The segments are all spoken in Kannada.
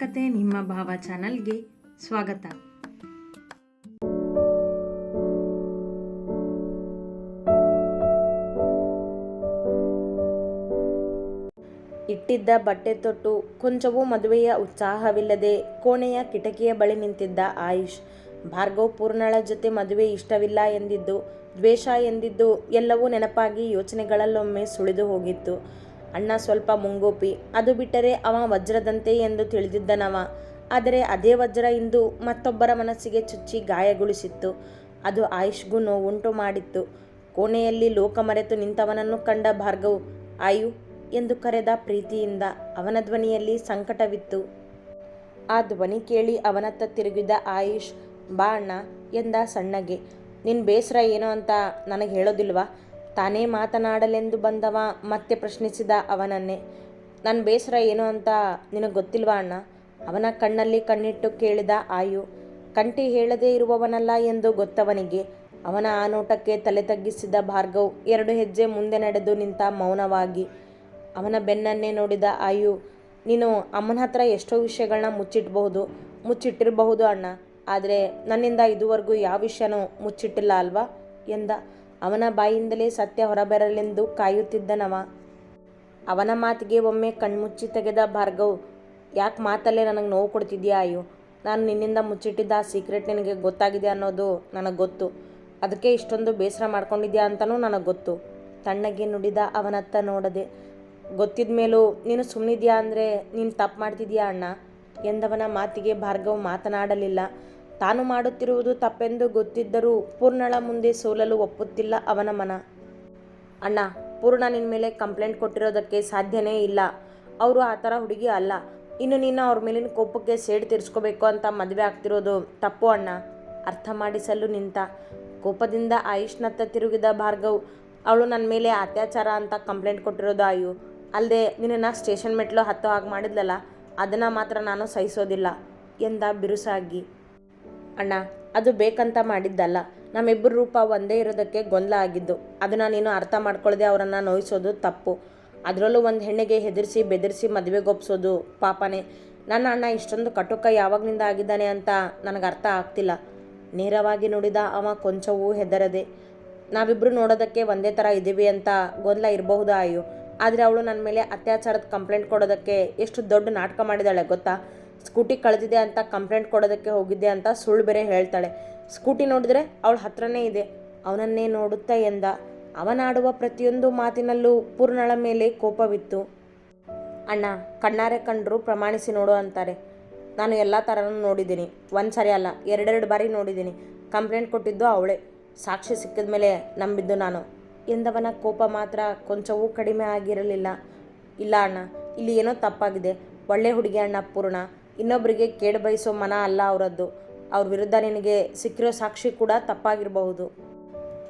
ಕತೆ ನಿಮ್ಮ ಭಾವ ಚಾನಲ್ಗೆ ಸ್ವಾಗತ. ಇಟ್ಟಿದ್ದ ಬಟ್ಟೆ ತೊಟ್ಟು ಕೊಂಚವೂ ಮದುವೆಯ ಉತ್ಸಾಹವಿಲ್ಲದೆ ಕೋಣೆಯ ಕಿಟಕಿಯ ಬಳಿ ನಿಂತಿದ್ದ ಆಯುಷ್. ಭಾರ್ಗವ್ ಪೂರ್ಣಳ ಜೊತೆ ಮದುವೆ ಇಷ್ಟವಿಲ್ಲ ಎಂದಿದ್ದು, ದ್ವೇಷ ಎಂದಿದ್ದು ಎಲ್ಲವೂ ನೆನಪಾಗಿ ಯೋಚನೆಗಳಲ್ಲೊಮ್ಮೆ ಸುಳಿದು ಹೋಗಿತ್ತು. ಅಣ್ಣ ಸ್ವಲ್ಪ ಮುಂಗೋಪಿ. ಅದು ಬಿಟ್ಟರೆ ಅವ ವಜ್ರದಂತೆ ಎಂದು ತಿಳಿದಿದ್ದನವ. ಆದರೆ ಅದೇ ವಜ್ರ ಇಂದು ಮತ್ತೊಬ್ಬರ ಮನಸ್ಸಿಗೆ ಚುಚ್ಚಿ ಗಾಯಗೊಳಿಸಿತ್ತು. ಅದು ಆಯುಷ್ಗೂ ನೋವುಂಟು ಮಾಡಿತ್ತು. ಕೋಣೆಯಲ್ಲಿ ಲೋಕ ಮರೆತು ನಿಂತವನನ್ನು ಕಂಡ ಭಾರ್ಗವ್, ಆಯು ಎಂದು ಕರೆದ ಪ್ರೀತಿಯಿಂದ ಅವನ ಧ್ವನಿಯಲ್ಲಿ ಸಂಕಟವಿತ್ತು. ಆ ಧ್ವನಿ ಕೇಳಿ ಅವನತ್ತ ತಿರುಗಿದ ಆಯುಷ್, ಬಾ ಅಣ್ಣ ಎಂದ ಸಣ್ಣಗೆ ನಿನ್ನ ಬೇಸರ ಏನೋ ಅಂತ ನನಗೆ ಹೇಳೋದಿಲ್ವಾ? ತಾನೇ ಮಾತನಾಡಲೆಂದು ಬಂದವ, ಮತ್ತೆ ಪ್ರಶ್ನಿಸಿದ ಅವನನ್ನೇ. ನನ್ನ ಬೇಸರ ಏನು ಅಂತ ನಿನಗೆ ಗೊತ್ತಿಲ್ವಾ ಅಣ್ಣ? ಅವನ ಕಣ್ಣಲ್ಲಿ ಕಣ್ಣಿಟ್ಟು ಕೇಳಿದ ಆಯು. ಕಂಠಿ ಹೇಳದೇ ಇರುವವನಲ್ಲ ಎಂದು ಗೊತ್ತವನಿಗೆ. ಅವನ ಆ ನೋಟಕ್ಕೆ ತಲೆ ತಗ್ಗಿಸಿದ ಭಾರ್ಗವ್ ಎರಡು ಹೆಜ್ಜೆ ಮುಂದೆ ನಡೆದು ನಿಂತ ಮೌನವಾಗಿ. ಅವನ ಬೆನ್ನನ್ನೇ ನೋಡಿದ ಆಯು, ನೀನು ಅಮ್ಮನ ಹತ್ರ ಎಷ್ಟೋ ವಿಷಯಗಳನ್ನ ಮುಚ್ಚಿಟ್ಬಹುದು. ಮುಚ್ಚಿಟ್ಟಿರಬಹುದು ಅಣ್ಣ. ಆದರೆ ನನ್ನಿಂದ ಇದುವರೆಗೂ ಯಾವ ವಿಷಯನೂ ಮುಚ್ಚಿಟ್ಟಿಲ್ಲ ಅಲ್ವಾ? ಎಂದ. ಅವನ ಬಾಯಿಂದಲೇ ಸತ್ಯ ಹೊರಬರಲೆಂದು ಕಾಯುತ್ತಿದ್ದನವ. ಅವನ ಮಾತಿಗೆ ಒಮ್ಮೆ ಕಣ್ಮುಚ್ಚಿ ತೆಗೆದ ಭಾರ್ಗವ್, ಯಾಕೆ ಮಾತಲ್ಲೇ ನನಗೆ ನೋವು ಕೊಡ್ತಿದ್ಯಾ ಅಯ್ಯೋ? ನಾನು ನಿನ್ನಿಂದ ಮುಚ್ಚಿಟ್ಟಿದ್ದ ಆ ಸೀಕ್ರೆಟ್ ನಿನಗೆ ಗೊತ್ತಾಗಿದೆ ಅನ್ನೋದು ನನಗೆ ಗೊತ್ತು. ಅದಕ್ಕೆ ಇಷ್ಟೊಂದು ಬೇಸರ ಮಾಡ್ಕೊಂಡಿದ್ಯಾ ಅಂತಲೂ ನನಗೆ ಗೊತ್ತು. ತಣ್ಣಗೆ ನುಡಿದ ಅವನತ್ತ ನೋಡದೆ, ಗೊತ್ತಿದ ಮೇಲೂ ನೀನು ಸುಮ್ಮನಿದ್ಯಾ ಅಂದರೆ ನೀನು ತಪ್ಪು ಮಾಡ್ತಿದ್ಯಾ ಅಣ್ಣ? ಎಂದವನ ಮಾತಿಗೆ ಭಾರ್ಗವ್ ಮಾತನಾಡಲಿಲ್ಲ. ತಾನು ಮಾಡುತ್ತಿರುವುದು ತಪ್ಪೆಂದು ಗೊತ್ತಿದ್ದರೂ ಪೂರ್ಣಳ ಮುಂದೆ ಸೋಲಲು ಒಪ್ಪುತ್ತಿಲ್ಲ ಅವನ ಮನ. ಅಣ್ಣ, ಪೂರ್ಣ ನಿನ್ನ ಮೇಲೆ ಕಂಪ್ಲೇಂಟ್ ಕೊಟ್ಟಿರೋದಕ್ಕೆ ಸಾಧ್ಯನೇ ಇಲ್ಲ. ಅವರು ಆ ಥರ ಹುಡುಗಿ ಅಲ್ಲ. ಇನ್ನು ನೀನು ಅವ್ರ ಮೇಲಿನ ಕೋಪಕ್ಕೆ ಸೇಡು ತೀರಿಸ್ಕೋಬೇಕು ಅಂತ ಮದುವೆ ಆಗ್ತಿರೋದು ತಪ್ಪು ಅಣ್ಣ. ಅರ್ಥ ಮಾಡಿಸಲು ನಿಂತ. ಕೋಪದಿಂದ ಆಯುಷ್ನತ್ತ ತಿರುಗಿದ ಭಾರ್ಗವ್, ಅವಳು ನನ್ನ ಮೇಲೆ ಅತ್ಯಾಚಾರ ಅಂತ ಕಂಪ್ಲೇಂಟ್ ಕೊಟ್ಟಿರೋದು ಆಯು. ಅಲ್ಲದೆ ನಿನ್ನನ್ನು ಸ್ಟೇಷನ್ ಮೆಟ್ಲು ಹತ್ತೋ ಹಾಗೆ ಮಾಡಿದ್ಲಲ್ಲ, ಅದನ್ನು ಮಾತ್ರ ನಾನು ಸಹಿಸೋದಿಲ್ಲ ಎಂದ ಬಿರುಸಾಗಿ. ಅಣ್ಣ, ಅದು ಬೇಕಂತ ಮಾಡಿದ್ದಲ್ಲ. ನಮ್ಮಿಬ್ಬರ ರೂಪ ಒಂದೇ ಇರೋದಕ್ಕೆ ಗೊಂದಲ ಆಗಿದ್ದು ಅದನ್ನು ನೀನು ಅರ್ಥ ಮಾಡ್ಕೊಳ್ಳದೆ ಅವರನ್ನು ನೋಯಿಸೋದು ತಪ್ಪು. ಅದರಲ್ಲೂ ಒಂದು ಹೆಣ್ಣಿಗೆ ಹೆದರಿಸಿ ಬೆದರಿಸಿ ಮದುವೆಗೊಪ್ಸೋದು ಪಾಪನೇ. ನನ್ನ ಅಣ್ಣ ಇಷ್ಟೊಂದು ಕಟುಕ ಯಾವಾಗಿನಿಂದ ಆಗಿದ್ದಾನೆ ಅಂತ ನನಗೆ ಅರ್ಥ ಆಗ್ತಿಲ್ಲ. ನೇರವಾಗಿ ನುಡಿದ ಅವ ಕೊಂಚವೂ ಹೆದರದೆ. ನಾವಿಬ್ಬರು ನೋಡೋದಕ್ಕೆ ಒಂದೇ ಥರ ಇದ್ದೀವಿ ಅಂತ ಗೊಂದಲ ಇರಬಹುದಾ ಅಯ್ಯೋ ಆದರೆ ಅವಳು ನನ್ನ ಮೇಲೆ ಅತ್ಯಾಚಾರದ ಕಂಪ್ಲೇಂಟ್ ಕೊಡೋದಕ್ಕೆ ಎಷ್ಟು ದೊಡ್ಡ ನಾಟಕ ಮಾಡಿದಾಳೆ ಗೊತ್ತಾ? ಸ್ಕೂಟಿ ಕಳೆದಿದೆ ಅಂತ ಕಂಪ್ಲೇಂಟ್ ಕೊಡೋದಕ್ಕೆ ಹೋಗಿದ್ದೆ ಅಂತ ಸುಳ್ಳು ಬೇರೆ ಹೇಳ್ತಾಳೆ. ಸ್ಕೂಟಿ ನೋಡಿದ್ರೆ ಅವಳ ಹತ್ರನೇ ಇದೆ. ಅವನನ್ನೇ ನೋಡುತ್ತಾ ಎಂದ. ಅವನಾಡುವ ಪ್ರತಿಯೊಂದು ಮಾತಿನಲ್ಲೂ ಪೂರ್ಣಳ ಮೇಲೆ ಕೋಪವಿತ್ತು. ಅಣ್ಣ, ಕಣ್ಣಾರೆ ಕಂಡ್ರು ಪ್ರಮಾಣಿಸಿ ನೋಡು ಅಂತಾರೆ. ನಾನು ಎಲ್ಲ ಥರನೂ ನೋಡಿದ್ದೀನಿ. ಒಂದು ಸರಿ ಅಲ್ಲ, ಎರಡೆರಡು ಬಾರಿ ನೋಡಿದ್ದೀನಿ. ಕಂಪ್ಲೇಂಟ್ ಕೊಟ್ಟಿದ್ದು ಅವಳೇ. ಸಾಕ್ಷಿ ಸಿಕ್ಕಿದ ಮೇಲೆ ನಂಬಿದ್ದು ನಾನು. ಎಂದವನ ಕೋಪ ಮಾತ್ರ ಕೊಂಚವೂ ಕಡಿಮೆ ಆಗಿರಲಿಲ್ಲ. ಇಲ್ಲ ಅಣ್ಣ, ಇಲ್ಲಿ ಏನೋ ತಪ್ಪಾಗಿದೆ. ಒಳ್ಳೆ ಹುಡುಗಿ ಅಣ್ಣ ಪೂರ್ಣ. ಇನ್ನೊಬ್ಬರಿಗೆ ಕೇಡು ಬಯಸೋ ಮನ ಅಲ್ಲ ಅವರದ್ದು. ಅವ್ರ ವಿರುದ್ಧ ನಿನಗೆ ಸಿಕ್ಕಿರೋ ಸಾಕ್ಷಿ ಕೂಡ ತಪ್ಪಾಗಿರಬಹುದು.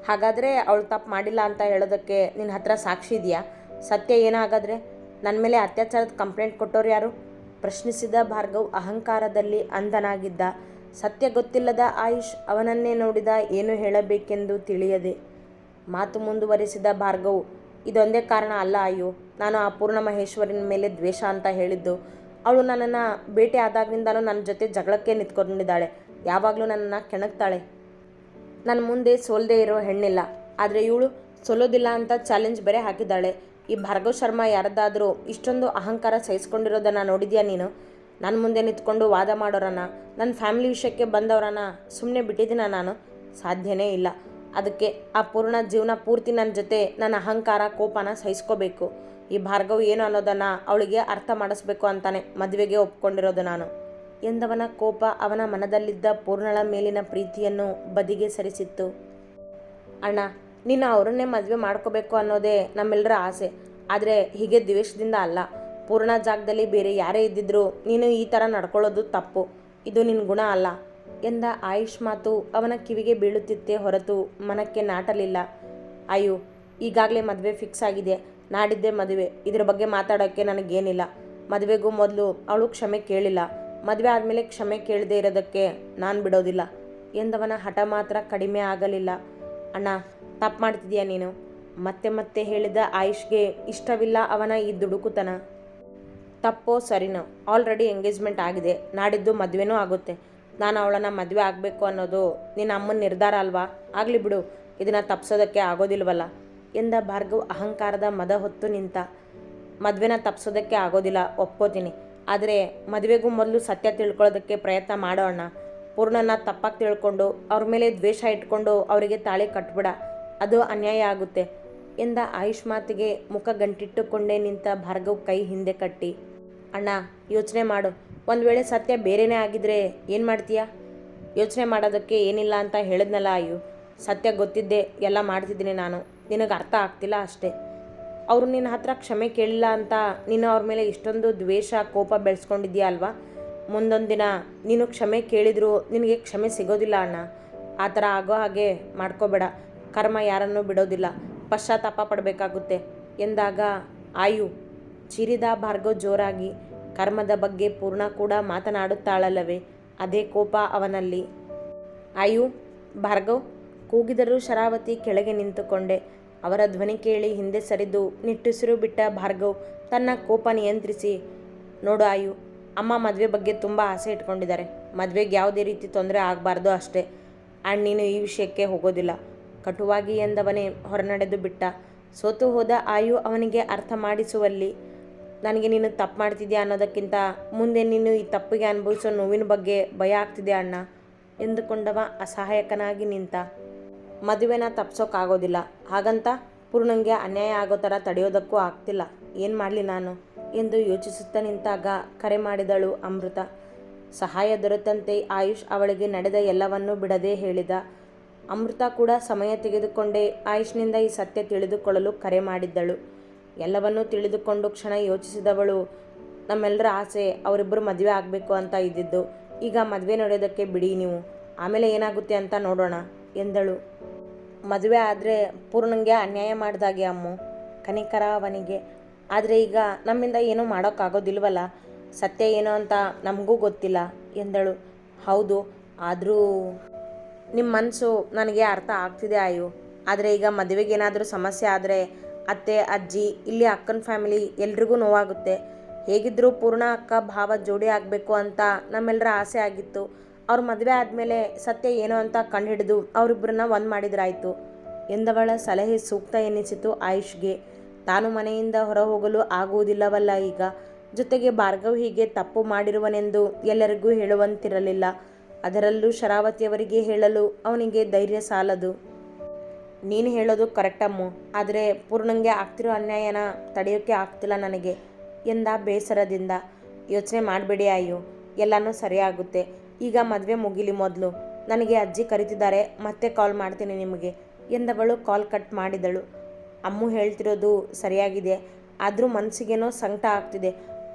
ಹಾಗಾದರೆ ಅವಳು ತಪ್ಪು ಮಾಡಿಲ್ಲ ಅಂತ ಹೇಳೋದಕ್ಕೆ ನಿನ್ನ ಹತ್ರ ಸಾಕ್ಷಿ ಇದೆಯಾ? ಸತ್ಯ ಏನಾಗಾದರೆ? ನನ್ನ ಮೇಲೆ ಅತ್ಯಾಚಾರದ ಕಂಪ್ಲೇಂಟ್ ಕೊಟ್ಟೋರು ಯಾರು? ಪ್ರಶ್ನಿಸಿದ ಭಾರ್ಗವ್ ಅಹಂಕಾರದಲ್ಲಿ ಅಂಧನಾಗಿದ್ದ. ಸತ್ಯ ಗೊತ್ತಿಲ್ಲದ ಆಯುಷ್ ಅವನನ್ನೇ ನೋಡಿದ ಏನು ಹೇಳಬೇಕೆಂದು ತಿಳಿಯದೆ ಮಾತು ಮುಂದುವರಿಸಿದ ಭಾರ್ಗವ್, ಇದೊಂದೇ ಕಾರಣ ಅಲ್ಲ ಅಯ್ಯೋ, ನಾನು ಆ ಪೂರ್ಣ ಮಹೇಶ್ವರಿನ ಮೇಲೆ ದ್ವೇಷ ಅಂತ ಹೇಳಿದ್ದು. ಅವಳು ನನ್ನನ್ನು ಭೇಟಿ ಆದಾಗಿನಿಂದಲೂ ನನ್ನ ಜೊತೆ ಜಗಳಕ್ಕೆ ನಿಂತ್ಕೊಂಡಿದ್ದಾಳೆ. ಯಾವಾಗಲೂ ನನ್ನನ್ನು ಕೆಣಕ್ತಾಳೆ. ನನ್ನ ಮುಂದೆ ಸೋಲ್ದೇ ಇರೋ ಹೆಣ್ಣಿಲ್ಲ. ಆದರೆ ಇವಳು ಸೋಲೋದಿಲ್ಲ ಅಂತ ಚಾಲೆಂಜ್ ಬೇರೆ ಹಾಕಿದ್ದಾಳೆ. ಈ ಭಾರ್ಗವ್ ಶರ್ಮಾ ಯಾರದಾದರೂ ಇಷ್ಟೊಂದು ಅಹಂಕಾರ ಸಹಿಸ್ಕೊಂಡಿರೋದನ್ನು ನೋಡಿದ್ಯಾ ನೀನು? ನನ್ನ ಮುಂದೆ ನಿಂತ್ಕೊಂಡು ವಾದ ಮಾಡೋರನ್ನ ನನ್ನ ಫ್ಯಾಮಿಲಿ ವಿಷಯಕ್ಕೆ ಬಂದವರನ್ನ ಸುಮ್ಮನೆ ಬಿಟ್ಟಿದ್ದೀನ ನಾನು? ಸಾಧ್ಯನೇ ಇಲ್ಲ. ಅದಕ್ಕೆ ಆ ಪೂರ್ಣ ಜೀವನ ಪೂರ್ತಿ ನನ್ನ ಜೊತೆ ನನ್ನ ಅಹಂಕಾರ, ಕೋಪನ ಸಹಿಸ್ಕೋಬೇಕು. ಈ ಭಾರ್ಗವ್ ಏನು ಅನ್ನೋದನ್ನು ಅವಳಿಗೆ ಅರ್ಥ ಮಾಡಿಸ್ಬೇಕು ಅಂತಾನೆ ಮದುವೆಗೆ ಒಪ್ಕೊಂಡಿರೋದು ನಾನು. ಎಂದವನ ಕೋಪ ಅವನ ಮನದಲ್ಲಿದ್ದ ಪೂರ್ಣಳ ಮೇಲಿನ ಪ್ರೀತಿಯನ್ನು ಬದಿಗೆ ಸರಿಸಿತ್ತು. ಅಣ್ಣ, ನೀನು ಅವರನ್ನೇ ಮದುವೆ ಮಾಡ್ಕೋಬೇಕು ಅನ್ನೋದೇ ನಮ್ಮೆಲ್ಲರ ಆಸೆ. ಆದರೆ ಹೀಗೆ ದ್ವೇಷದಿಂದ ಅಲ್ಲ. ಪೂರ್ಣ ಜಾಗದಲ್ಲಿ ಬೇರೆ ಯಾರೇ ಇದ್ದಿದ್ರು ನೀನು ಈ ಥರ ನಡ್ಕೊಳ್ಳೋದು ತಪ್ಪು. ಇದು ನಿನ್ನ ಗುಣ ಅಲ್ಲ. ಎಂದ ಆಯುಷ್ ಮಾತು ಅವನ ಕಿವಿಗೆ ಬೀಳುತ್ತಿತ್ತೇ ಹೊರತು ಮನಕ್ಕೆ ನಾಟಲಿಲ್ಲ. ಅಯ್ಯೋ, ಈಗಾಗಲೇ ಮದುವೆ ಫಿಕ್ಸ್ ಆಗಿದೆ. ನಾಡಿದ್ದೇ ಮದುವೆ. ಇದ್ರ ಬಗ್ಗೆ ಮಾತಾಡೋಕ್ಕೆ ನನಗೇನಿಲ್ಲ. ಮದುವೆಗೂ ಮೊದಲು ಅವಳು ಕ್ಷಮೆ ಕೇಳಿಲ್ಲ. ಮದುವೆ ಆದಮೇಲೆ ಕ್ಷಮೆ ಕೇಳದೇ ಇರೋದಕ್ಕೆ ನಾನು ಬಿಡೋದಿಲ್ಲ. ಎಂದವನ ಹಠ ಮಾತ್ರ ಕಡಿಮೆ ಆಗಲಿಲ್ಲ. ಅಣ್ಣ, ತಪ್ಪು ಮಾಡ್ತಿದ್ಯಾ ನೀನು? ಮತ್ತೆ ಮತ್ತೆ ಹೇಳಿದ ಆಯುಷ್ಗೆ ಇಷ್ಟವಿಲ್ಲ ಅವನ ಈ ದುಡುಕುತನ. ತಪ್ಪೋ ಸರಿನೋ, ಆಲ್ರೆಡಿ ಎಂಗೇಜ್ಮೆಂಟ್ ಆಗಿದೆ. ನಾಡಿದ್ದು ಮದುವೆನೂ ಆಗುತ್ತೆ. ನಾನು ಅವಳನ್ನು ಮದುವೆ ಆಗಬೇಕು ಅನ್ನೋದು ನಿನ್ನ ಅಮ್ಮನ ನಿರ್ಧಾರ ಅಲ್ವಾ? ಆಗಲಿ ಬಿಡು, ಇದನ್ನು ತಪ್ಸೋದಕ್ಕೆ ಆಗೋದಿಲ್ವಲ್ಲ. ಎಂದ ಭಾರ್ಗವ್ ಅಹಂಕಾರದ ಮದ ಹೊತ್ತು ನಿಂತ, ಮದುವೆನ ತಪ್ಸೋದಕ್ಕೆ ಆಗೋದಿಲ್ಲ ಒಪ್ಕೋತೀನಿ ಆದರೆ ಮದುವೆಗೂ ಮೊದಲು ಸತ್ಯ ತಿಳ್ಕೊಳ್ಳೋದಕ್ಕೆ ಪ್ರಯತ್ನ ಮಾಡೋಣ ಪೂರ್ಣನ ತಪ್ಪಾಗಿ ತಿಳ್ಕೊಂಡು, ಅವ್ರ ಮೇಲೆ ದ್ವೇಷ ಇಟ್ಕೊಂಡು ಅವರಿಗೆ ತಾಳಿ ಕಟ್ಬಿಡ. ಅದು ಅನ್ಯಾಯ ಆಗುತ್ತೆ ಎಂದ ಆಯುಷ್ ಮಾತಿಗೆ ಮುಖ ಗಂಟಿಟ್ಟುಕೊಂಡೇ ನಿಂತ ಭಾರ್ಗವ್ ಕೈ ಹಿಂದೆ ಕಟ್ಟಿ. ಅಣ್ಣ, ಯೋಚನೆ ಮಾಡು. ಒಂದು ವೇಳೆ ಸತ್ಯ ಬೇರೆನೇ ಆಗಿದ್ರೆ ಏನು ಮಾಡ್ತೀಯಾ? ಯೋಚನೆ ಮಾಡೋದಕ್ಕೆ ಏನಿಲ್ಲ ಅಂತ ಹೇಳಿದ್ನಲ್ಲ ಆಯು. ಸತ್ಯ ಗೊತ್ತಿದ್ದೆ ಎಲ್ಲ ಮಾಡ್ತಿದ್ದೀನಿ ನಾನು. ನಿನಗೆ ಅರ್ಥ ಆಗ್ತಿಲ್ಲ ಅಷ್ಟೇ. ಅವರು ನಿನ್ನ ಹತ್ರ ಕ್ಷಮೆ ಕೇಳಿಲ್ಲ ಅಂತ ನೀನು ಅವ್ರ ಮೇಲೆ ಇಷ್ಟೊಂದು ದ್ವೇಷ, ಕೋಪ ಬೆಳೆಸ್ಕೊಂಡಿದ್ಯಾ ಅಲ್ವಾ? ಮುಂದೊಂದು ದಿನ ನೀನು ಕ್ಷಮೆ ಕೇಳಿದ್ರು ನಿನಗೆ ಕ್ಷಮೆ ಸಿಗೋದಿಲ್ಲ ಅಣ್ಣ. ಆ ಥರ ಆಗೋ ಹಾಗೆ ಮಾಡ್ಕೋಬೇಡ. ಕರ್ಮ ಯಾರನ್ನೂ ಬಿಡೋದಿಲ್ಲ. ಪಶ್ಚಾತ್ತಾಪ ಪಡಬೇಕಾಗುತ್ತೆ. ಎಂದಾಗ, ಆಯು, ಚಿರಿದ ಭಾರ್ಗೋ ಜೋರಾಗಿ ಕರ್ಮದ ಬಗ್ಗೆ ಪೂರ್ಣ ಕೂಡ ಮಾತನಾಡುತ್ತಾಳಲ್ಲವೇ? ಅದೇ ಕೋಪ ಅವನಲ್ಲಿ. ಆಯು, ಭಾರ್ಗವ್, ಕೂಗಿದರೂ ಶರಾವತಿ ಕೆಳಗೆ ನಿಂತುಕೊಂಡೆ. ಅವರ ಧ್ವನಿ ಕೇಳಿ ಹಿಂದೆ ಸರಿದು ನಿಟ್ಟುಸಿರು ಬಿಟ್ಟ ಭಾರ್ಗವ್ ತನ್ನ ಕೋಪ ನಿಯಂತ್ರಿಸಿ, ನೋಡು ಆಯು, ಅಮ್ಮ ಮದುವೆ ಬಗ್ಗೆ ತುಂಬ ಆಸೆ ಇಟ್ಕೊಂಡಿದ್ದಾರೆ. ಮದುವೆಗೆ ಯಾವುದೇ ರೀತಿ ತೊಂದರೆ ಆಗಬಾರ್ದು ಅಷ್ಟೇ. ಆ್ಯಂಡ್ ನೀನು ಈ ವಿಷಯಕ್ಕೆ ಹೋಗೋದಿಲ್ಲ. ಕಟುವಾಗಿ ಎಂದವನೇ ಹೊರನಡೆದು ಬಿಟ್ಟ. ಸೋತು ಹೋದ ಆಯು ಅವನಿಗೆ ಅರ್ಥ ಮಾಡಿಸುವಲ್ಲಿ, ನನಗೆ ನೀನು ತಪ್ಪು ಮಾಡ್ತಿದ್ಯಾ ಅನ್ನೋದಕ್ಕಿಂತ ಮುಂದೆ ನೀನು ಈ ತಪ್ಪಿಗೆ ಅನುಭವಿಸೋ ನೋವಿನ ಬಗ್ಗೆ ಭಯ ಆಗ್ತಿದೆ ಅಣ್ಣ? ಎಂದುಕೊಂಡವ ಅಸಹಾಯಕನಾಗಿ ನಿಂತ. ಮದುವೆನ ತಪ್ಸೋಕ್ಕಾಗೋದಿಲ್ಲ ಹಾಗಂತ ಪೂರ್ಣಂಗೆ ಅನ್ಯಾಯ ಆಗೋ ಥರ ತಡೆಯೋದಕ್ಕೂ ಆಗ್ತಿಲ್ಲ. ಏನು ಮಾಡಲಿ ನಾನು? ಎಂದು ಯೋಚಿಸುತ್ತಾ ನಿಂತಾಗ ಕರೆ ಮಾಡಿದಳು ಅಮೃತ. ಸಹಾಯ ದೊರೆತಂತೆ ಆಯುಷ್ ಅವಳಿಗೆ ನಡೆದ ಎಲ್ಲವನ್ನೂ ಬಿಡದೆ ಹೇಳಿದ. ಅಮೃತ ಕೂಡ ಸಮಯ ತೆಗೆದುಕೊಂಡೇ ಆಯುಷ್ನಿಂದ ಈ ಸತ್ಯ ತಿಳಿದುಕೊಳ್ಳಲು ಕರೆ ಮಾಡಿದ್ದಳು. ಎಲ್ಲವನ್ನೂ ತಿಳಿದುಕೊಂಡು ಕ್ಷಣ ಯೋಚಿಸಿದವಳು ನಮ್ಮೆಲ್ಲರ ಆಸೆ ಅವರಿಬ್ಬರು ಮದುವೆ ಆಗಬೇಕು ಅಂತ ಇದ್ದಿದ್ದು. ಈಗ ಮದುವೆ ನಡೆಯೋದಕ್ಕೆ ಬಿಡಿ ನೀವು. ಆಮೇಲೆ ಏನಾಗುತ್ತೆ ಅಂತ ನೋಡೋಣ. ಎಂದಳು. ಮದುವೆ ಆದರೆ ಪೂರ್ಣಂಗೆ ಅನ್ಯಾಯ ಮಾಡಿದಾಗೆ ಅಮ್ಮು, ಕನಿಕರ ಅವನಿಗೆ. ಆದರೆ ಈಗ ನಮ್ಮಿಂದ ಏನೂ ಮಾಡೋಕ್ಕಾಗೋದಿಲ್ವಲ್ಲ? ಸತ್ಯ ಏನು ಅಂತ ನಮಗೂ ಗೊತ್ತಿಲ್ಲ ಎಂದಳು. ಹೌದು, ಆದರೂ ನಿಮ್ಮ ಮನಸ್ಸು ನನಗೆ ಅರ್ಥ ಆಗ್ತಿದೆ ಆಯು. ಆದರೆ ಈಗ ಮದುವೆಗೆ ಏನಾದರೂ ಸಮಸ್ಯೆ ಆದರೆ ಅತ್ತೆ, ಅಜ್ಜಿ, ಇಲ್ಲಿ ಅಕ್ಕನ ಫ್ಯಾಮಿಲಿ ಎಲ್ರಿಗೂ ನೋವಾಗುತ್ತೆ. ಹೇಗಿದ್ದರೂ ಪೂರ್ಣ ಅಕ್ಕ, ಭಾವ ಜೋಡಿ ಆಗಬೇಕು ಅಂತ ನಮ್ಮೆಲ್ಲರ ಆಸೆ ಆಗಿತ್ತು. ಅವ್ರ ಮದುವೆ ಆದಮೇಲೆ ಸತ್ಯ ಏನು ಅಂತ ಕಂಡುಹಿಡಿದು ಅವರಿಬ್ಬರನ್ನ ಒಂದು ಮಾಡಿದ್ರಾಯ್ತು. ಎಂದವಳ ಸಲಹೆ ಸೂಕ್ತ ಎನಿಸಿತು ಆಯುಷ್ಗೆ. ತಾನು ಮನೆಯಿಂದ ಹೊರ ಹೋಗಲು ಆಗುವುದಿಲ್ಲವಲ್ಲ ಈಗ. ಜೊತೆಗೆ ಭಾರ್ಗವ್ ಹೀಗೆ ತಪ್ಪು ಮಾಡಿರುವನೆಂದು ಎಲ್ಲರಿಗೂ ಹೇಳುವಂತಿರಲಿಲ್ಲ. ಅದರಲ್ಲೂ ಶರಾವತಿಯವರಿಗೆ ಹೇಳಲು ಅವನಿಗೆ ಧೈರ್ಯ ಸಾಲದು. ನೀನು ಹೇಳೋದು ಕರೆಕ್ಟಮ್ಮು ಆದರೆ ಪೂರ್ಣಂಗೆ ಆಗ್ತಿರೋ ಅನ್ಯಾಯನ ತಡೆಯೋಕ್ಕೆ ಆಗ್ತಿಲ್ಲ ನನಗೆ ಎಂದ ಬೇಸರದಿಂದ. ಯೋಚನೆ ಮಾಡಬೇಡಿ ಅಯ್ಯೋ ಎಲ್ಲನೂ ಸರಿಯಾಗುತ್ತೆ. ಈಗ ಮದುವೆ ಮುಗಿಲಿ ಮೊದಲು. ನನಗೆ ಅಜ್ಜಿ ಕರಿತಿದ್ದಾರೆ, ಮತ್ತೆ ಕಾಲ್ ಮಾಡ್ತೀನಿ ನಿಮಗೆ. ಎಂದವಳು ಕಾಲ್ ಕಟ್ ಮಾಡಿದಳು. ಅಮ್ಮು ಹೇಳ್ತಿರೋದು ಸರಿಯಾಗಿದೆ, ಆದರೂ ಮನಸ್ಸಿಗೇನೋ ಸಂಕಟ ಆಗ್ತಿದೆ.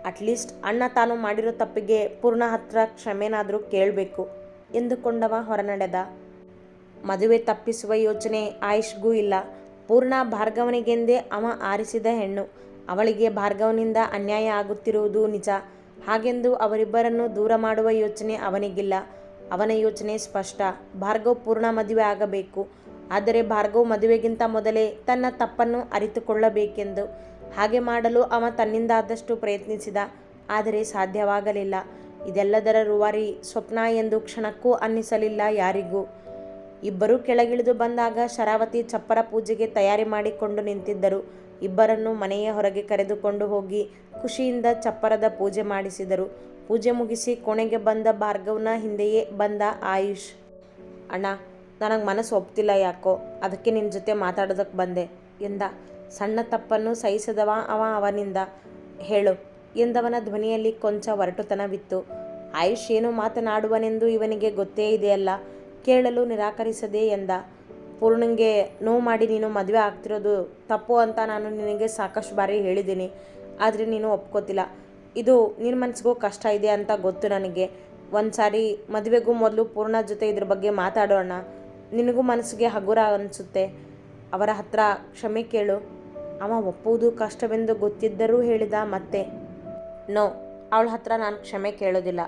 ಅಟ್ಲೀಸ್ಟ್ ಅಣ್ಣ ತಾನು ಮಾಡಿರೋ ತಪ್ಪಿಗೆ ಪೂರ್ಣ ಹತ್ರ ಕ್ಷಮೆನಾದರೂ ಕೇಳಬೇಕು ಎಂದುಕೊಂಡವ ಹೊರನಡೆದ. ಮದುವೆ ತಪ್ಪಿಸುವ ಯೋಚನೆ ಆಯುಷ್ಗೂ ಇಲ್ಲ. ಪೂರ್ಣ ಭಾರ್ಗವನಿಗೆಂದೇ ಅವ ಆರಿಸಿದ ಹೆಣ್ಣು. ಅವಳಿಗೆ ಭಾರ್ಗವನಿಂದ ಅನ್ಯಾಯ ಆಗುತ್ತಿರುವುದು ನಿಜ. ಹಾಗೆಂದು ಅವರಿಬ್ಬರನ್ನು ದೂರ ಮಾಡುವ ಯೋಚನೆ ಅವನಿಗಿಲ್ಲ. ಅವನ ಯೋಚನೆ ಸ್ಪಷ್ಟ. ಭಾರ್ಗವ್ ಪೂರ್ಣ ಮದುವೆ ಆಗಬೇಕು. ಆದರೆ ಭಾರ್ಗವ್ ಮದುವೆಗಿಂತ ಮೊದಲೇ ತನ್ನ ತಪ್ಪನ್ನು ಅರಿತುಕೊಳ್ಳಬೇಕೆಂದು. ಹಾಗೆ ಮಾಡಲು ಅವ ತನ್ನಿಂದಾದಷ್ಟು ಪ್ರಯತ್ನಿಸಿದ. ಆದರೆ ಸಾಧ್ಯವಾಗಲಿಲ್ಲ. ಇದೆಲ್ಲದರ ರೂವಾರಿ ಸ್ವಪ್ನ ಎಂದು ಕ್ಷಣಕ್ಕೂ ಅನ್ನಿಸಲಿಲ್ಲ ಯಾರಿಗೂ. ಇಬ್ಬರೂ ಕೆಳಗಿಳಿದು ಬಂದಾಗ ಶರಾವತಿ ಚಪ್ಪರ ಪೂಜೆಗೆ ತಯಾರಿ ಮಾಡಿಕೊಂಡು ನಿಂತಿದ್ದರು. ಇಬ್ಬರನ್ನು ಮನೆಯ ಹೊರಗೆ ಕರೆದುಕೊಂಡು ಹೋಗಿ ಖುಷಿಯಿಂದ ಚಪ್ಪರದ ಪೂಜೆ ಮಾಡಿಸಿದರು. ಪೂಜೆ ಮುಗಿಸಿ ಕೊನೆಗೆ ಬಂದ ಭಾರ್ಗವ್ನ ಹಿಂದೆಯೇ ಬಂದ ಆಯುಷ್, ಅಣ್ಣ, ನನಗೆ ಮನಸ್ಸು ಒಪ್ತಿಲ್ಲ ಯಾಕೋ, ಅದಕ್ಕೆ ನಿನ್ನ ಜೊತೆ ಮಾತಾಡೋದಕ್ಕೆ ಬಂದೆ ಎಂದ. ಸಣ್ಣ ತಪ್ಪನ್ನು ಸಹಿಸದವ ಅವ ಅವನಿಂದ, ಹೇಳು, ಎಂದವನ ಧ್ವನಿಯಲ್ಲಿ ಕೊಂಚ ಒರಟುತನವಿತ್ತು. ಆಯುಷ್ ಏನು ಮಾತನಾಡುವನೆಂದು ಇವನಿಗೆ ಗೊತ್ತೇ ಇದೆಯಲ್ಲ, ಕೇಳಲು ನಿರಾಕರಿಸದೆ ಎಂದ. ಪೂರ್ಣಂಗೆ ನೋವು ಮಾಡಿ ನೀನು ಮದುವೆ ಆಗ್ತಿರೋದು ತಪ್ಪು ಅಂತ ನಾನು ನಿನಗೆ ಸಾಕಷ್ಟು ಬಾರಿ ಹೇಳಿದ್ದೀನಿ. ಆದರೆ ನೀನು ಒಪ್ಕೋತಿಲ್ಲ. ಇದು ನಿನ್ನ ಮನಸ್ಸಿಗೂ ಕಷ್ಟ ಇದೆ ಅಂತ ಗೊತ್ತು ನನಗೆ. ಒಂದು ಸಾರಿ ಮದುವೆಗೂ ಮೊದಲು ಪೂರ್ಣ ಜೊತೆ ಇದ್ರ ಬಗ್ಗೆ ಮಾತಾಡೋಣ. ನಿನಗೂ ಮನಸ್ಸಿಗೆ ಹಗುರ ಅನಿಸುತ್ತೆ. ಅವರ ಹತ್ರ ಕ್ಷಮೆ ಕೇಳು. ಅವ ಒಪ್ಪುವುದು ಕಷ್ಟವೆಂದು ಗೊತ್ತಿದ್ದರೂ ಹೇಳಿದ ಮತ್ತೆ, ನೋ, ಅವಳ ಹತ್ರ ನಾನು ಕ್ಷಮೆ ಕೇಳೋದಿಲ್ಲ.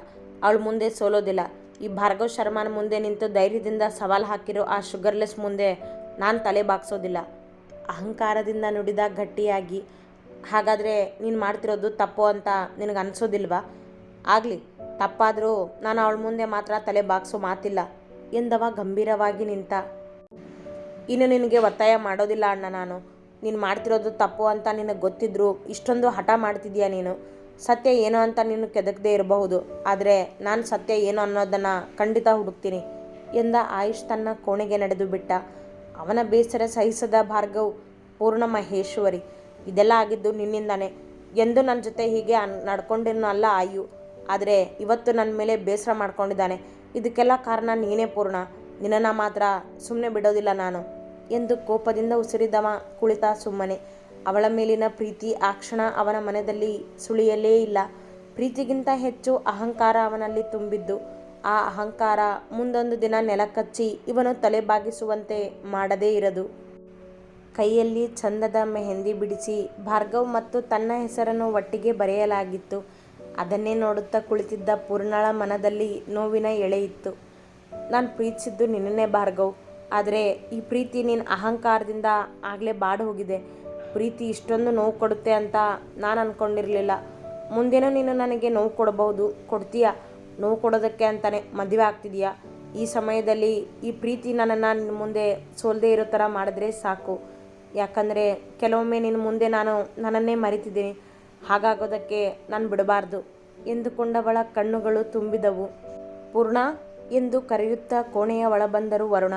ಅವಳು ಮುಂದೆ ಸೋಲೋದಿಲ್ಲ. ಈ ಭಾರ್ಗವ್ ಶರ್ಮಾನ ಮುಂದೆ ನಿಂತು ಧೈರ್ಯದಿಂದ ಸವಾಲು ಹಾಕಿರೋ ಆ ಶುಗರ್ಲೆಸ್ ಮುಂದೆ ನಾನು ತಲೆ ಬಾಗ್ಸೋದಿಲ್ಲ. ಅಹಂಕಾರದಿಂದ ನುಡಿದ ಗಟ್ಟಿಯಾಗಿ, ಹಾಗಾದರೆ ನೀನು ಮಾಡ್ತಿರೋದು ತಪ್ಪು ಅಂತ ನಿನಗೆ ಅನಿಸೋದಿಲ್ವಾ? ಆಗಲಿ, ತಪ್ಪಾದರೂ ನಾನು ಅವಳ ಮುಂದೆ ಮಾತ್ರ ತಲೆ ಬಾಗಿಸೋ ಮಾತಿಲ್ಲ. ಎಂದವ ಗಂಭೀರವಾಗಿ ನಿಂತ. ಇನ್ನು ನಿನಗೆ ಒತ್ತಾಯ ಮಾಡೋದಿಲ್ಲ ಅಣ್ಣ ನಾನು. ನೀನು ಮಾಡ್ತಿರೋದು ತಪ್ಪು ಅಂತ ನಿನಗೆ ಗೊತ್ತಿದ್ರು ಇಷ್ಟೊಂದು ಹಠ ಮಾಡ್ತಿದ್ಯಾ ನೀನು? ಸತ್ಯ ಏನು ಅಂತ ನೀನು ಕೆದಕದೇ ಇರಬಹುದು, ಆದರೆ ನಾನು ಸತ್ಯ ಏನು ಅನ್ನೋದನ್ನು ಖಂಡಿತ ಹುಡುಕ್ತೀನಿ ಎಂದ ಆಯುಷ್ ತನ್ನ ಕೋಣೆಗೆ ನಡೆದು ಬಿಟ್ಟ. ಅವನ ಬೇಸರ ಸಹಿಸದ ಭಾರ್ಗವ್, ಪೂರ್ಣ ಮಹೇಶ್ವರಿ, ಇದೆಲ್ಲ ಆಗಿದ್ದು ನಿನ್ನಿಂದಾನೆ. ಎಂದು ನನ್ನ ಜೊತೆ ಹೀಗೆ ನಡ್ಕೊಂಡಿರೋ ಅಲ್ಲ ಆಯು, ಆದರೆ ಇವತ್ತು ನನ್ನ ಮೇಲೆ ಬೇಸರ ಮಾಡ್ಕೊಂಡಿದ್ದಾನೆ. ಇದಕ್ಕೆಲ್ಲ ಕಾರಣ ನೀನೇ ಪೂರ್ಣ, ನಿನ್ನನ್ನು ಮಾತ್ರ ಸುಮ್ಮನೆ ಬಿಡೋದಿಲ್ಲ ನಾನು, ಎಂದು ಕೋಪದಿಂದ ಉಸಿರಿದವ ಕುಳಿತ ಸುಮ್ಮನೆ. ಅವಳ ಮೇಲಿನ ಪ್ರೀತಿ ಆ ಕ್ಷಣ ಅವನ ಮನದಲ್ಲಿ ಸುಳಿಯಲೇ ಇಲ್ಲ. ಪ್ರೀತಿಗಿಂತ ಹೆಚ್ಚು ಅಹಂಕಾರ ಅವನಲ್ಲಿ ತುಂಬಿದ್ದು, ಆ ಅಹಂಕಾರ ಮುಂದೊಂದು ದಿನ ನೆಲಕಚ್ಚಿ ಇವನು ತಲೆ ಬಾಗಿಸುವಂತೆ ಮಾಡದೇ ಇರದು. ಕೈಯಲ್ಲಿ ಚಂದದ ಮೆಹಂದಿ ಬಿಡಿಸಿ ಭಾರ್ಗವ್ ಮತ್ತು ತನ್ನ ಹೆಸರನ್ನು ಒಟ್ಟಿಗೆ ಬರೆಯಲಾಗಿತ್ತು. ಅದನ್ನೇ ನೋಡುತ್ತಾ ಕುಳಿತಿದ್ದ ಪೂರ್ಣಳ ಮನದಲ್ಲಿ ನೋವಿನ ಎಳೆ ಇತ್ತು. ನಾನು ಪ್ರೀತಿಸಿದ್ದು ನಿನ್ನೇ ಭಾರ್ಗವ್. ಆದರೆ ಈ ಪ್ರೀತಿ ನಿನ್ನ ಅಹಂಕಾರದಿಂದ ಆಗಲೇ ಬಾಡು ಹೋಗಿದೆ ಪ್ರೀತಿ ಇಷ್ಟೊಂದು ನೋವು ಕೊಡುತ್ತೆ ಅಂತ ನಾನು ಅಂದ್ಕೊಂಡಿರಲಿಲ್ಲ ಮುಂದೇನೂ ನೀನು ನನಗೆ ನೋವು ಕೊಡಬಹುದು, ಕೊಡ್ತೀಯ? ನೋವು ಕೊಡೋದಕ್ಕೆ ಅಂತಾನೆ ಮದುವೆ ಆಗ್ತಿದೆಯಾ? ಈ ಸಮಯದಲ್ಲಿ ಈ ಪ್ರೀತಿ ನನ್ನನ್ನು ನಿನ್ನ ಮುಂದೆ ಸೋಲ್ದೇ ಇರೋ ಥರ ಮಾಡಿದ್ರೆ ಸಾಕು. ಯಾಕಂದರೆ ಕೆಲವೊಮ್ಮೆ ನಿನ್ನ ಮುಂದೆ ನಾನು ನನ್ನನ್ನೇ ಮರಿತಿದ್ದೀನಿ. ಹಾಗಾಗೋದಕ್ಕೆ ನಾನು ಬಿಡಬಾರ್ದು. ಎಂದುಕೊಂಡವಳ ಕಣ್ಣುಗಳು ತುಂಬಿದವು. ಪೂರ್ಣ ಎಂದು ಕರೆಯುತ್ತಾ ಕೋಣೆಯ ಒಳಬಂದರು ವರುಣ.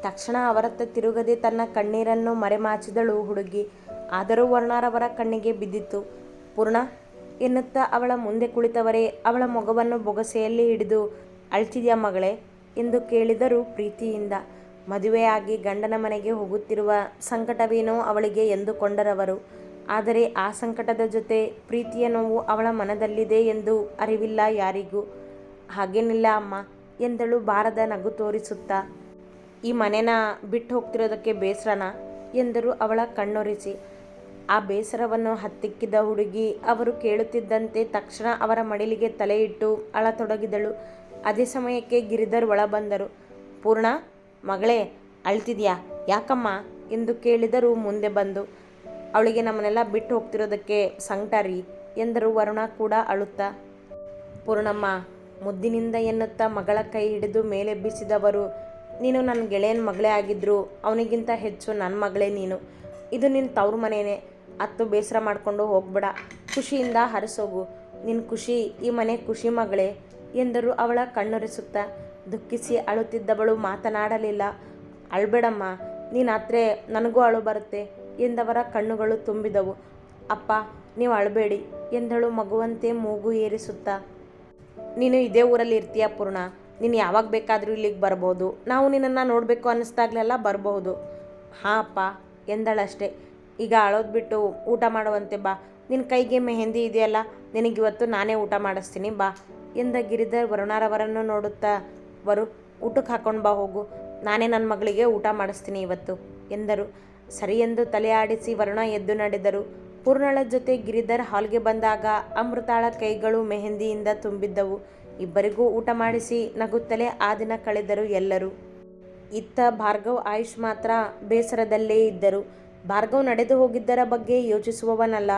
ತಕ್ಷಣ ಅವರತ್ತ ತಿರುಗದೆ ತನ್ನ ಕಣ್ಣೀರನ್ನು ಮರೆಮಾಚಿದಳು ಹುಡುಗಿ. ಆದರೂ ವರ್ಣಾರವರ ಕಣ್ಣಿಗೆ ಬಿದ್ದಿತ್ತು. ಪೂರ್ಣ ಎನ್ನುತ್ತಾ ಅವಳ ಮುಂದೆ ಕುಳಿತವರೇ ಅವಳ ಮೊಗವನ್ನು ಬೊಗಸೆಯಲ್ಲಿ ಹಿಡಿದು, ಅಳ್ತಿದ್ಯಾ ಮಗಳೇ? ಎಂದು ಕೇಳಿದರು ಪ್ರೀತಿಯಿಂದ. ಮದುವೆಯಾಗಿ ಗಂಡನ ಮನೆಗೆ ಹೋಗುತ್ತಿರುವ ಸಂಕಟವೇನೋ ಅವಳಿಗೆ ಎಂದುಕೊಂಡರವರು. ಆದರೆ ಆ ಸಂಕಟದ ಜೊತೆ ಪ್ರೀತಿಯ ನೋವು ಅವಳ ಮನದಲ್ಲಿದೆ ಎಂದು ಅರಿವಿಲ್ಲ ಯಾರಿಗೂ. ಹಾಗೇನಿಲ್ಲ ಅಮ್ಮ, ಎಂದಳು ಬಾರದ ನಗು ತೋರಿಸುತ್ತಾ. ಈ ಮನೆನ ಬಿಟ್ಟು ಹೋಗ್ತಿರೋದಕ್ಕೆ ಬೇಸರನ? ಎಂದರು ಅವಳ ಕಣ್ಣೊರೆಸಿ. ಆ ಬೇಸರವನ್ನು ಹತ್ತಿಕ್ಕಿದ ಹುಡುಗಿ ಅವರು ಕೇಳುತ್ತಿದ್ದಂತೆ ತಕ್ಷಣ ಅವರ ಮಡಿಲಿಗೆ ತಲೆ ಇಟ್ಟು ಅಳತೊಡಗಿದಳು. ಅದೇ ಸಮಯಕ್ಕೆ ಗಿರಿಧರ್ ಒಳ ಬಂದರು. ಪೂರ್ಣ, ಮಗಳೇ, ಅಳ್ತಿದ್ಯಾ? ಯಾಕಮ್ಮ? ಎಂದು ಕೇಳಿದರು ಮುಂದೆ ಬಂದು, ಅವಳಿಗೆ ನಮ್ಮನ್ನೆಲ್ಲ ಬಿಟ್ಟು ಹೋಗ್ತಿರೋದಕ್ಕೆ ಸಂಕಟ ರೀ ಎಂದರು ವರುಣ ಕೂಡ ಅಳುತ್ತಾ. ಪೂರ್ಣಮ್ಮ, ಮುದ್ದಿನಿಂದ ಎನ್ನುತ್ತಾ ಮಗಳ ಕೈ ಹಿಡಿದು ಮೇಲೆಬ್ಬಿಸಿದವರು ನೀನು ನನ್ನ ಗೆಳೆಯನ ಮಗಳೇ ಆಗಿದ್ರು, ಅವನಿಗಿಂತ ಹೆಚ್ಚು ನನ್ನ ಮಗಳೇ ನೀನು. ಇದು ನಿನ್ನ ತವ್ರ ಮನೇನೆ. ಅತ್ತು ಬೇಸರ ಮಾಡಿಕೊಂಡು ಹೋಗ್ಬೇಡ. ಖುಷಿಯಿಂದ ಹರಿಸೋಗು. ನಿನ್ನ ಖುಷಿ, ಈ ಮನೆ ಖುಷಿ ಮಗಳೇ, ಎಂದರು ಅವಳ ಕಣ್ಣೊರೆಸುತ್ತಾ. ದುಃಖಿಸಿ ಅಳುತ್ತಿದ್ದವಳು ಮಾತನಾಡಲಿಲ್ಲ. ಅಳ್ಬೇಡಮ್ಮ, ನೀನು ಆತ್ರೆ ನನಗೂ ಅಳು ಬರುತ್ತೆ ಎಂದವರ ಕಣ್ಣುಗಳು ತುಂಬಿದವು. ಅಪ್ಪ, ನೀವು ಅಳಬೇಡಿ ಎಂದಳು ಮಗುವಂತೆ ಮೂಗು ಏರಿಸುತ್ತಾ. ನೀನು ಇದೇ ಊರಲ್ಲಿ ಇರ್ತೀಯ ಪೂರ್ಣ. ನೀನು ಯಾವಾಗ ಬೇಕಾದರೂ ಇಲ್ಲಿಗೆ ಬರ್ಬೋದು. ನಾವು ನಿನ್ನನ್ನು ನೋಡಬೇಕು ಅನ್ನಿಸ್ದಾಗಲೆಲ್ಲ ಬರಬಹುದು. ಹಾಂ ಅಪ್ಪ, ಎಂದಳಷ್ಟೆ. ಈಗ ಅಳೋದು ಬಿಟ್ಟು ಊಟ ಮಾಡುವಂತೆ ಬಾ. ನಿನ್ನ ಕೈಗೆ ಮೆಹೆಂದಿ ಇದೆಯಲ್ಲ ನಿನಗಿವತ್ತು ನಾನೇ ಊಟ ಮಾಡಿಸ್ತೀನಿ ಬಾ. ಎಂದ ಗಿರಿಧರ್ ವರುಣಾರವರನ್ನು ನೋಡುತ್ತಾ, ವರು ಊಟಕ್ಕೆ ಹಾಕೊಂಡು ಬಾ, ಹೋಗು. ನಾನೇ ನನ್ನ ಮಗಳಿಗೆ ಊಟ ಮಾಡಿಸ್ತೀನಿ ಇವತ್ತು, ಎಂದರು. ಸರಿ ಎಂದು ತಲೆ ಆಡಿಸಿ ವರುಣ ಎದ್ದು ನಡೆದರು. ಪೂರ್ಣಳ ಜೊತೆ ಗಿರಿಧರ್ ಹಾಲ್ಗೆ ಬಂದಾಗ ಅಮೃತಾಳ ಕೈಗಳು ಮೆಹೆಂದಿಯಿಂದ ತುಂಬಿದ್ದವು. ಇಬ್ಬರಿಗೂ ಊಟ ಮಾಡಿಸಿ ನಗುತ್ತಲೇ ಆ ದಿನ ಕಳೆದರು ಎಲ್ಲರೂ. ಇತ್ತ ಭಾರ್ಗವ್ ಆಯುಷ್ ಮಾತ್ರ ಬೇಸರದಲ್ಲೇ ಇದ್ದರು. ಭಾರ್ಗವ್ ನಡೆದು ಹೋಗಿದ್ದರ ಬಗ್ಗೆ ಯೋಚಿಸುವವನಲ್ಲ.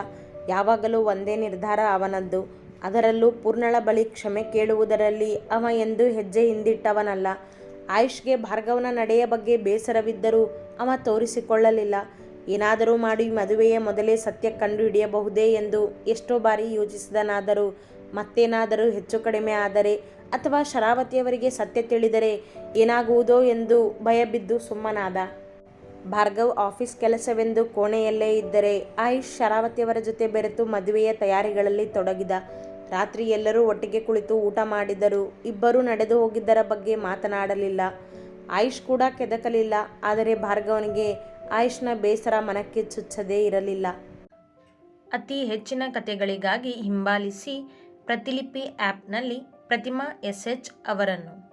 ಯಾವಾಗಲೂ ಒಂದೇ ನಿರ್ಧಾರ ಅವನದ್ದು. ಅದರಲ್ಲೂ ಪೂರ್ಣಳ ಬಳಿ ಕ್ಷಮೆ ಕೇಳುವುದರಲ್ಲಿ ಅವ ಎಂದು ಹೆಜ್ಜೆ ಹಿಂದಿಟ್ಟವನಲ್ಲ. ಆಯುಷ್ಗೆ ಭಾರ್ಗವನ ನಡೆಯ ಬಗ್ಗೆ ಬೇಸರವಿದ್ದರೂ ಅವ ತೋರಿಸಿಕೊಳ್ಳಲಿಲ್ಲ. ಏನಾದರೂ ಮಾಡಿ ಮದುವೆಯ ಮೊದಲೇ ಸತ್ಯ ಕಂಡುಹಿಡಿಯಬಹುದೇ ಎಂದು ಎಷ್ಟೋ ಬಾರಿ ಯೋಚಿಸಿದನಾದರೂ ಮತ್ತೇನಾದರೂ ಹೆಚ್ಚು ಕಡಿಮೆ ಆದರೆ ಅಥವಾ ಶರಾವತಿಯವರಿಗೆ ಸತ್ಯ ತಿಳಿದರೆ ಏನಾಗುವುದೋ ಎಂದು ಭಯಬಿದ್ದು ಸುಮ್ಮನಾದ. ಭಾರ್ಗವ್ ಆಫೀಸ್ ಕೆಲಸವೆಂದು ಕೋಣೆಯಲ್ಲೇ ಇದ್ದರೆ ಆಯುಷ್ ಶರಾವತಿಯವರ ಜೊತೆ ಬೆರೆತು ಮದುವೆಯ ತಯಾರಿಗಳಲ್ಲಿ ತೊಡಗಿದ. ರಾತ್ರಿ ಎಲ್ಲರೂ ಒಟ್ಟಿಗೆ ಕುಳಿತು ಊಟ ಮಾಡಿದರು. ಇಬ್ಬರೂ ನಡೆದು ಹೋಗಿದ್ದರ ಬಗ್ಗೆ ಮಾತನಾಡಲಿಲ್ಲ. ಆಯುಷ್ ಕೂಡ ಕೆದಕಲಿಲ್ಲ. ಆದರೆ ಭಾರ್ಗವನಿಗೆ ಆಯುಷ್ನ ಬೇಸರ ಮನಕ್ಕೆ ಚುಚ್ಚದೇ ಇರಲಿಲ್ಲ. ಅತಿ ಹೆಚ್ಚಿನ ಕಥೆಗಳಿಗಾಗಿ ಹಿಂಬಾಲಿಸಿ ಪ್ರತಿಲಿಪಿ ಆ್ಯಪ್ನಲ್ಲಿ ಪ್ರತಿಮಾ ಎಸ್ ಎಚ್ ಅವರನ್ನು.